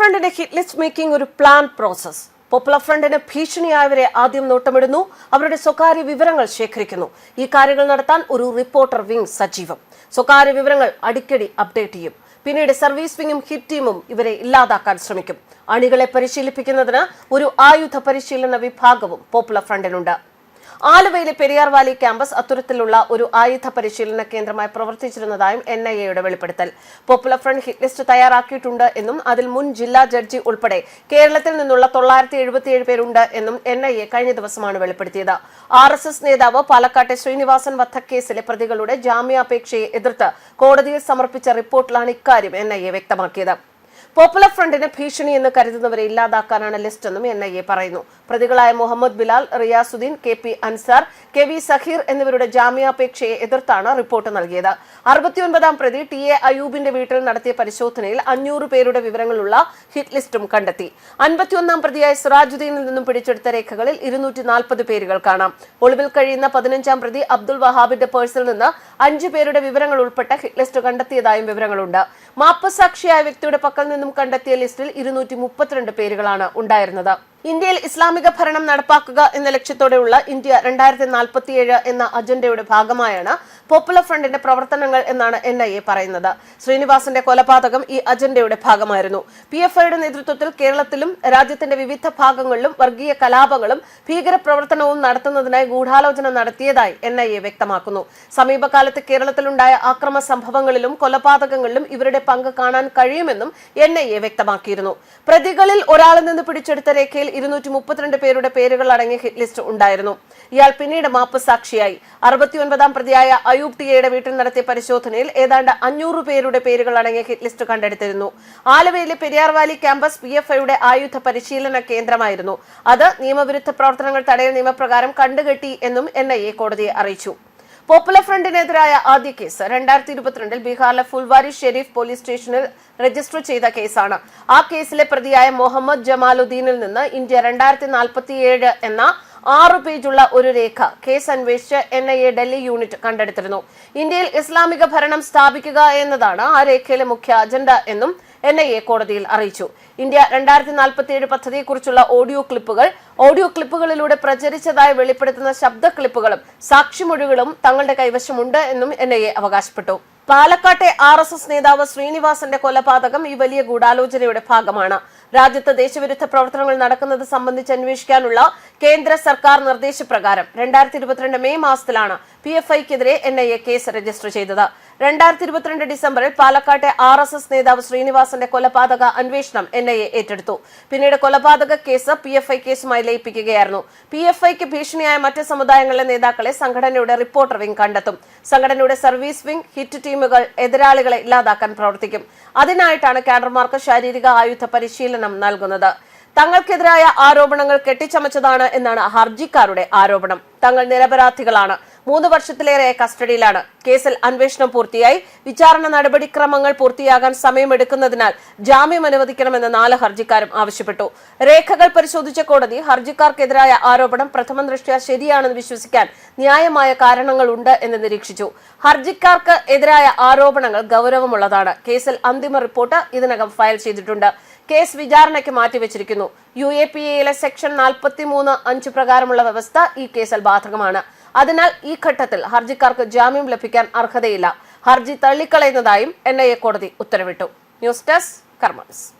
ഫ്രണ്ടിന്റെ hit list making ഒരു plan process popular ഫ്രണ്ടിന് ഭീഷണിയായവരെ ആദ്യം നോട്ടമിടുന്നു. അവരുടെ സ്വകാര്യ വിവരങ്ങൾ ശേഖരിക്കുന്നു. ഈ കാര്യങ്ങൾ നടത്താൻ ഒരു റിപ്പോർട്ടർ വിംഗ് സജീവം. സ്വകാര്യ വിവരങ്ങൾ അടിക്കടി അപ്ഡേറ്റ് ചെയ്യും. പിന്നീട് സർവീസ് വിങ്ങും ഹിറ്റ് ടീമും ഇവരെ ഇല്ലാതാക്കാൻ ശ്രമിക്കും. അണികളെ പരിശീലിപ്പിക്കുന്നതിന് ഒരു ആയുധ പരിശീലന വിഭാഗവും പോപ്പുലർ ഫ്രണ്ടിനുണ്ട് ആലുവയിലെ പെരിയാർ വാലി ക്യാമ്പസ് അത്തരത്തിലുള്ള ഒരു ആയുധ പരിശീലന കേന്ദ്രമായി പ്രവർത്തിച്ചിരുന്നതായും എൻ ഐ എയുടെ വെളിപ്പെടുത്തൽ. പോപ്പുലർ ഫ്രണ്ട് ഹിറ്റ് ലിസ്റ്റ് തയ്യാറാക്കിയിട്ടുണ്ട് എന്നും അതിൽ മുൻ ജില്ലാ ജഡ്ജി ഉൾപ്പെടെ കേരളത്തിൽ നിന്നുള്ള തൊള്ളായിരത്തി എഴുപത്തിയേഴ് പേരുണ്ട് എന്നും എൻ ഐ എ കഴിഞ്ഞ ദിവസമാണ് വെളിപ്പെടുത്തിയത്. ആർ എസ് എസ് നേതാവ് പാലക്കാട്ടെ ശ്രീനിവാസൻ വധക്കേസിലെ പ്രതികളുടെ ജാമ്യാപേക്ഷയെ എതിർത്ത് കോടതിയിൽ സമർപ്പിച്ച റിപ്പോർട്ടിലാണ് ഇക്കാര്യം എൻ ഐ എ വ്യക്തമാക്കിയത്. പോപ്പുലർ ഫ്രണ്ടിന് ഭീഷണി എന്ന് കരുതുന്നവരെ ഇല്ലാതാക്കാനാണ് ലിസ്റ്റ് എന്നും എൻ ഐ എ പറയുന്നു. പ്രതികളായ Muhammad Bilal Riyasuddin K P Ansar K V Saheer എന്നിവരുടെ ജാമ്യാപേക്ഷയെ എതിർത്താണ് റിപ്പോർട്ട് നൽകിയത്. അറുപത്തിയൊൻപതാം പ്രതി ടി എ അയൂബിന്റെ വീട്ടിൽ നടത്തിയ പരിശോധനയിൽ അഞ്ഞൂറ് പേരുടെ വിവരങ്ങളുള്ള ഹിറ്റ് ലിസ്റ്റും കണ്ടെത്തി. അൻപത്തിയൊന്നാം പ്രതിയായ സിറാജുദ്ദീനിൽ നിന്നും പിടിച്ചെടുത്ത രേഖകളിൽ ഇരുന്നൂറ്റി നാൽപ്പത് പേരുകൾ കാണാം. ഒളിവിൽ കഴിയുന്ന പതിനഞ്ചാം പ്രതി അബ്ദുൾ വഹാബിന്റെ പേഴ്സിൽ നിന്ന് അഞ്ചു പേരുടെ വിവരങ്ങൾ ഉൾപ്പെട്ട ഹിറ്റ് ലിസ്റ്റ് കണ്ടെത്തിയതായും വിവരങ്ങളുണ്ട്. മാപ്പസാക്ഷിയായ വ്യക്തിയുടെ പക്കൽ നിന്നും കണ്ടെത്തിയ ലിസ്റ്റിൽ ഇരുന്നൂറ്റി മുപ്പത്തിരണ്ട് പേരുകളാണ് ഉണ്ടായിരുന്നത്. ഇന്ത്യയിൽ ഇസ്ലാമിക ഭരണം നടപ്പാക്കുക എന്ന ലക്ഷ്യത്തോടെയുള്ള ഇന്ത്യ രണ്ടായിരത്തി നാൽപ്പത്തിയേഴ് എന്ന അജണ്ടയുടെ ഭാഗമായാണ് പോപ്പുലർ ഫ്രണ്ടിന്റെ പ്രവർത്തനങ്ങൾ എന്നാണ് എൻ ഐ എ പറയുന്നത്. ശ്രീനിവാസന്റെ കൊലപാതകം ഈ അജണ്ടയുടെ ഭാഗമായിരുന്നു. പി എഫ് ഐയുടെ നേതൃത്വത്തിൽ കേരളത്തിലും രാജ്യത്തിന്റെ വിവിധ ഭാഗങ്ങളിലും വർഗീയ കലാപങ്ങളും ഭീകരപ്രവർത്തനവും നടത്തുന്നതിനായി ഗൂഢാലോചന നടത്തിയതായി എൻ ഐ എ വ്യക്തമാക്കുന്നു. സമീപകാലത്ത് കേരളത്തിലുണ്ടായ അക്രമ സംഭവങ്ങളിലും കൊലപാതകങ്ങളിലും ഇവരുടെ പങ്ക് കാണാൻ കഴിയുമെന്നും എൻ ഐ എ വ്യക്തമാക്കിയിരുന്നു. പ്രതികളിൽ ഒരാളിൽ നിന്ന് പിടിച്ചെടുത്ത രേഖയിൽ ഇരുന്നൂറ്റി മുപ്പത്തിരണ്ട് പേരുടെ പേരുകൾ അടങ്ങിയ ഹിറ്റ് ലിസ്റ്റ് ഉണ്ടായിരുന്നു. ഇയാൾ പിന്നീട് മാപ്പ് സാക്ഷിയായി അറുപത്തിയൊൻപതാം പ്രതിയായ അയൂബ് ടിയയുടെ വീട്ടിൽ നടത്തിയ പരിശോധനയിൽ ഏതാണ്ട് അഞ്ഞൂറ് പേരുടെ പേരുകൾ അടങ്ങിയ ഹിറ്റ് ലിസ്റ്റ് കണ്ടെടുത്തിരുന്നു. ആലുവയിലെ Periyar valley campus P F ഐയുടെ ആയുധ പരിശീലന കേന്ദ്രമായിരുന്നു. അത് നിയമവിരുദ്ധ പ്രവർത്തനങ്ങൾ തടയൽ നിയമപ്രകാരം കണ്ടുകെട്ടി എന്നും എൻ ഐ എ കോടതിയെ അറിയിച്ചു. പോപ്പുലർ ഫ്രണ്ടിനെതിരായ ആദ്യ കേസ് രണ്ടായിരത്തി ഇരുപത്തിരണ്ടിൽ ബീഹാറിലെ ഫുൽവാരി ഷെരീഫ് പോലീസ് സ്റ്റേഷനിൽ രജിസ്റ്റർ ചെയ്ത കേസാണ്. ആ കേസിലെ പ്രതിയായ മുഹമ്മദ് ജമാലുദ്ദീനിൽ നിന്ന് ഇന്ത്യ രണ്ടായിരത്തി നാൽപ്പത്തിയേഴ് എന്ന ആറ് പേജുള്ള ഒരു രേഖ കേസ് അന്വേഷിച്ച് N I A Delhi unit കണ്ടെടുത്തിരുന്നു. ഇന്ത്യയിൽ ഇസ്ലാമിക ഭരണം സ്ഥാപിക്കുക എന്നതാണ് ആ രേഖയിലെ മുഖ്യ അജണ്ട എന്നും എൻ ഐ എ കോടതിയിൽ അറിയിച്ചു. ഇന്ത്യ രണ്ടായിരത്തി നാൽപ്പത്തിയേഴ് പദ്ധതിയെക്കുറിച്ചുള്ള ഓഡിയോ ക്ലിപ്പുകൾ ഓഡിയോ ക്ലിപ്പുകളിലൂടെ പ്രചരിച്ചതായി വെളിപ്പെടുത്തുന്ന ശബ്ദ ക്ലിപ്പുകളും സാക്ഷിമൊഴികളും തങ്ങളുടെ കൈവശമുണ്ട് എന്നും എൻ ഐ എ അവകാശപ്പെട്ടു. പാലക്കാട്ടെ ആർ എസ് എസ് നേതാവ് ശ്രീനിവാസന്റെ കൊലപാതകം ഈ വലിയ ഗൂഢാലോചനയുടെ ഭാഗമാണ്. രാജ്യത്ത് ദേശവിരുദ്ധ പ്രവർത്തനങ്ങൾ നടക്കുന്നത് സംബന്ധിച്ച് അന്വേഷിക്കാനുള്ള കേന്ദ്ര സർക്കാർ നിർദ്ദേശപ്രകാരം രണ്ടായിരത്തി ഇരുപത്തിരണ്ട് മെയ് മാസത്തിലാണ് P F ഐക്കെതിരെ N I A case register ചെയ്തത്. രണ്ടായിരത്തി ഇരുപത്തിരണ്ട് ഡിസംബറിൽ പാലക്കാട്ടെ ആർ എസ് എസ് നേതാവ് ശ്രീനിവാസന്റെ കൊലപാതക അന്വേഷണം എൻ ഐ എ ഏറ്റെടുത്തു. പിന്നീട് കൊലപാതക കേസ് പി എഫ് ഐ കേസുമായി ലയിപ്പിക്കുകയായിരുന്നു. പി എഫ് ഐക്ക് ഭീഷണിയായ മറ്റ് സമുദായങ്ങളിലെ നേതാക്കളെ സംഘടനയുടെ റിപ്പോർട്ടർ വിംഗ് കണ്ടെത്തും. സംഘടനയുടെ സർവീസ് വിംഗ് ഹിറ്റ് ടീമുകൾ എതിരാളികളെ ഇല്ലാതാക്കാൻ പ്രവർത്തിക്കും. അതിനായിട്ടാണ് കാഡർമാർക്ക് ശാരീരിക ആയുധ പരിശീലനം നൽകുന്നത്. തങ്ങൾക്കെതിരായ ആരോപണങ്ങൾ കെട്ടിച്ചമച്ചതാണ് എന്നാണ് ഹർജിക്കാരുടെ ആരോപണം. തങ്ങൾ നിരപരാധികളാണ്. മൂന്ന് വർഷത്തിലേറെ കസ്റ്റഡിയിലാണ്. കേസിൽ അന്വേഷണം പൂർത്തിയായി. വിചാരണ നടപടിക്രമങ്ങൾ പൂർത്തിയാകാൻ സമയമെടുക്കുന്നതിനാൽ ജാമ്യം അനുവദിക്കണമെന്ന് നാല് ഹർജിക്കാരും ആവശ്യപ്പെട്ടു. രേഖകൾ പരിശോധിച്ച കോടതി ഹർജിക്കാർക്കെതിരായ ആരോപണം പ്രഥമ ദൃഷ്ട്യാ ശരിയാണെന്ന് വിശ്വസിക്കാൻ ന്യായമായ കാരണങ്ങളുണ്ട് എന്ന് നിരീക്ഷിച്ചു. ഹർജിക്കാർക്ക് എതിരായ ആരോപണങ്ങൾ ഗൗരവമുള്ളതാണ്. കേസിൽ അന്തിമ റിപ്പോർട്ട് ഇതിനകം ഫയൽ ചെയ്തിട്ടുണ്ട്. കേസ് വിചാരണയ്ക്ക് മാറ്റിവെച്ചിരിക്കുന്നു. യു എ പി എയിലെ സെക്ഷൻ നാൽപ്പത്തി മൂന്ന് അഞ്ച് പ്രകാരമുള്ള വ്യവസ്ഥ ഈ കേസിൽ ബാധകമാണ്. അതിനാൽ ഈ ഘട്ടത്തിൽ ഹർജിക്കാർക്ക് ജാമ്യം ലഭിക്കാൻ അർഹതയില്ല. ഹർജി തള്ളിക്കളയുന്നതായും എൻ ഐ എ കോടതി ഉത്തരവിട്ടു. News desk കർമ്മസ്